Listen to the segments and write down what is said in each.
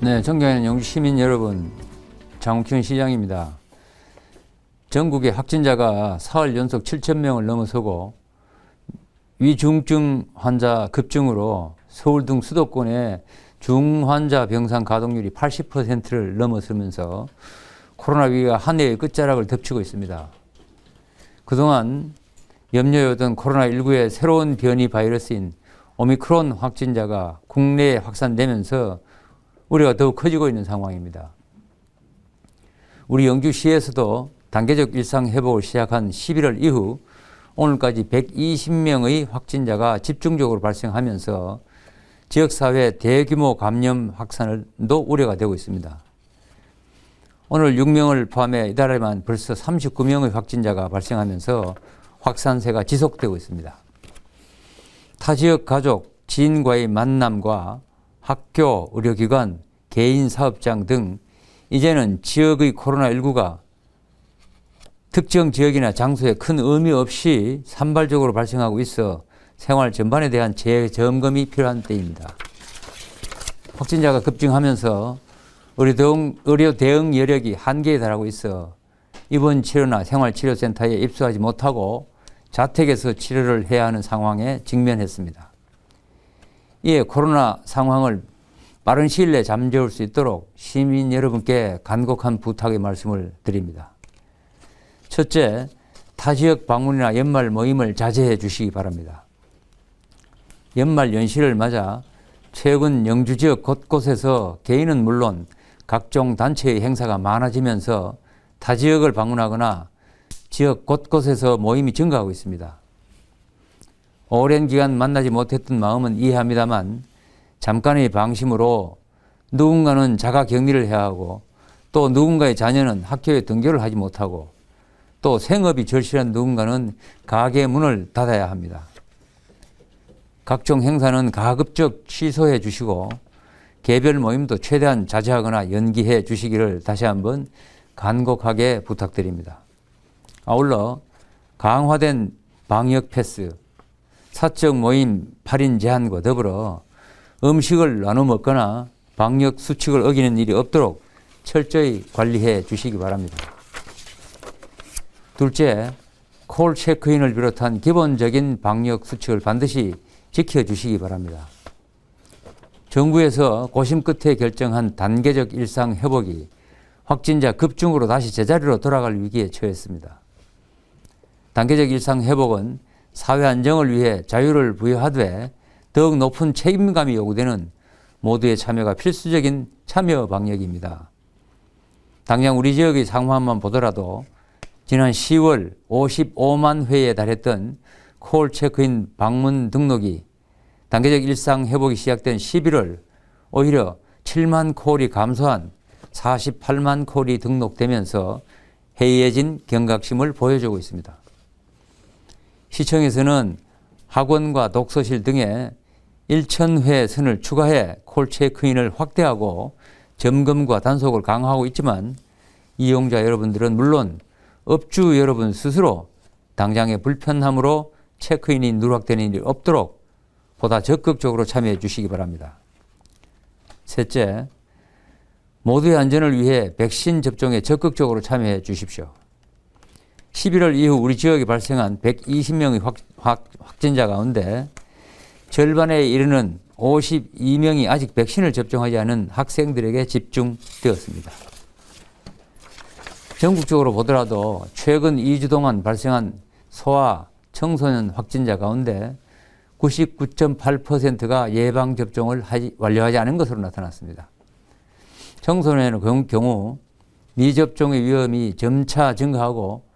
네, 존경하는 영주 시민 여러분, 장욱현 시장입니다. 전국의 확진자가 사흘 연속 7천 명을 넘어서고 위중증 환자 급증으로 서울 등 수도권의 중환자 병상 가동률이 80%를 넘어서면서 코로나 위기가 한 해의 끝자락을 덮치고 있습니다. 그동안 염려였던 코로나19의 새로운 변이 바이러스인 오미크론 확진자가 국내에 확산되면서 우려가 더욱 커지고 있는 상황입니다. 우리 영주시에서도 단계적 일상 회복을 시작한 11월 이후 오늘까지 120명의 확진자가 집중적으로 발생하면서 지역사회 대규모 감염 확산도 우려가 되고 있습니다. 오늘 6명을 포함해 이달에만 벌써 39명의 확진자가 발생하면서 확산세가 지속되고 있습니다. 타 지역 가족, 지인과의 만남과 학교, 의료기관, 개인 사업장 등 이제는 지역의 코로나19가 특정 지역이나 장소에 큰 의미 없이 산발적으로 발생하고 있어 생활 전반에 대한 재점검이 필요한 때입니다. 확진자가 급증하면서 의료 대응, 의료 대응 여력이 한계에 달하고 있어 입원 치료나 생활치료센터에 입소하지 못하고 자택에서 치료를 해야 하는 상황에 직면했습니다. 이에 코로나 상황을 빠른 시일 내에 잠재울 수 있도록 시민 여러분께 간곡한 부탁의 말씀을 드립니다. 첫째, 타 지역 방문이나 연말 모임을 자제해 주시기 바랍니다. 연말 연시를 맞아 최근 영주 지역 곳곳에서 개인은 물론 각종 단체의 행사가 많아지면서 타 지역을 방문하거나 지역 곳곳에서 모임이 증가하고 있습니다. 오랜 기간 만나지 못했던 마음은 이해합니다만 잠깐의 방심으로 누군가는 자가 격리를 해야 하고 또 누군가의 자녀는 학교에 등교를 하지 못하고 또 생업이 절실한 누군가는 가게 문을 닫아야 합니다. 각종 행사는 가급적 취소해 주시고 개별 모임도 최대한 자제하거나 연기해 주시기를 다시 한번 간곡하게 부탁드립니다. 아울러 강화된 방역 패스, 사적 모임 8인 제한과 더불어 음식을 나눠 먹거나 방역 수칙을 어기는 일이 없도록 철저히 관리해 주시기 바랍니다. 둘째, 콜 체크인을 비롯한 기본적인 방역 수칙을 반드시 지켜 주시기 바랍니다. 정부에서 고심 끝에 결정한 단계적 일상 회복이 확진자 급증으로 다시 제자리로 돌아갈 위기에 처했습니다. 단계적 일상 회복은 사회 안정을 위해 자유를 부여하되 더욱 높은 책임감이 요구되는 모두의 참여가 필수적인 참여 방역입니다. 당장 우리 지역의 상황만 보더라도 지난 10월 55만 회에 달했던 콜 체크인 방문 등록이 단계적 일상 회복이 시작된 11월 오히려 7만 콜이 감소한 48만 콜이 등록되면서 해이해진 경각심을 보여주고 있습니다. 시청에서는 학원과 독서실 등에 1,000회 선을 추가해 콜 체크인을 확대하고 점검과 단속을 강화하고 있지만 이용자 여러분들은 물론 업주 여러분 스스로 당장의 불편함으로 체크인이 누락되는 일이 없도록 보다 적극적으로 참여해 주시기 바랍니다. 셋째, 모두의 안전을 위해 백신 접종에 적극적으로 참여해 주십시오. 11월 이후 우리 지역에 발생한 120명의 확, 확, 확진자 가운데 절반에 이르는 52명이 아직 백신을 접종하지 않은 학생들에게 집중되었습니다. 전국적으로 보더라도 최근 2주 동안 발생한 소아 청소년 확진자 가운데 99.8%가 예방 접종을 하지, 완료하지 않은 것으로 나타났습니다. 청소년의 경우 미접종의 위험이 점차 증가하고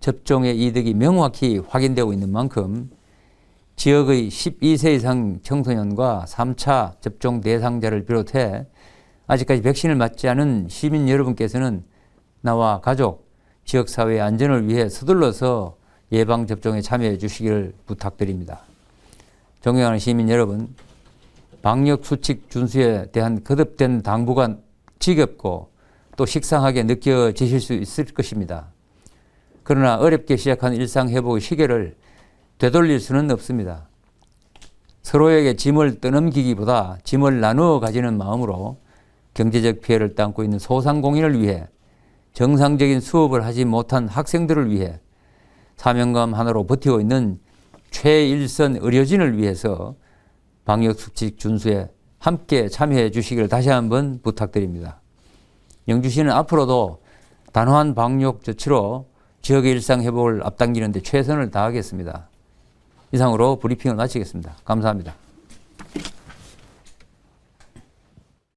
접종의 이득이 명확히 확인되고 있는 만큼 지역의 12세 이상 청소년과 3차 접종 대상자를 비롯해 아직까지 백신을 맞지 않은 시민 여러분께서는 나와 가족, 지역사회의 안전을 위해 서둘러서 예방접종에 참여해 주시기를 부탁드립니다. 존경하는 시민 여러분, 방역수칙 준수에 대한 거듭된 당부가 지겹고 또 식상하게 느껴지실 수 있을 것입니다. 그러나 어렵게 시작한 일상회복의 시계를 되돌릴 수는 없습니다. 서로에게 짐을 떠넘기기보다 짐을 나누어 가지는 마음으로 경제적 피해를担고 있는 소상공인을 위해 정상적인 수업을 하지 못한 학생들을 위해 사명감 하나로 버티고 있는 최일선 의료진을 위해서 방역수칙 준수에 함께 참여해 주시기를 다시 한번 부탁드립니다. 영주시는 앞으로도 단호한 방역 조치로 지역의 일상 회복을 앞당기는 데 최선을 다하겠습니다. 이상으로 브리핑을 마치겠습니다. 감사합니다.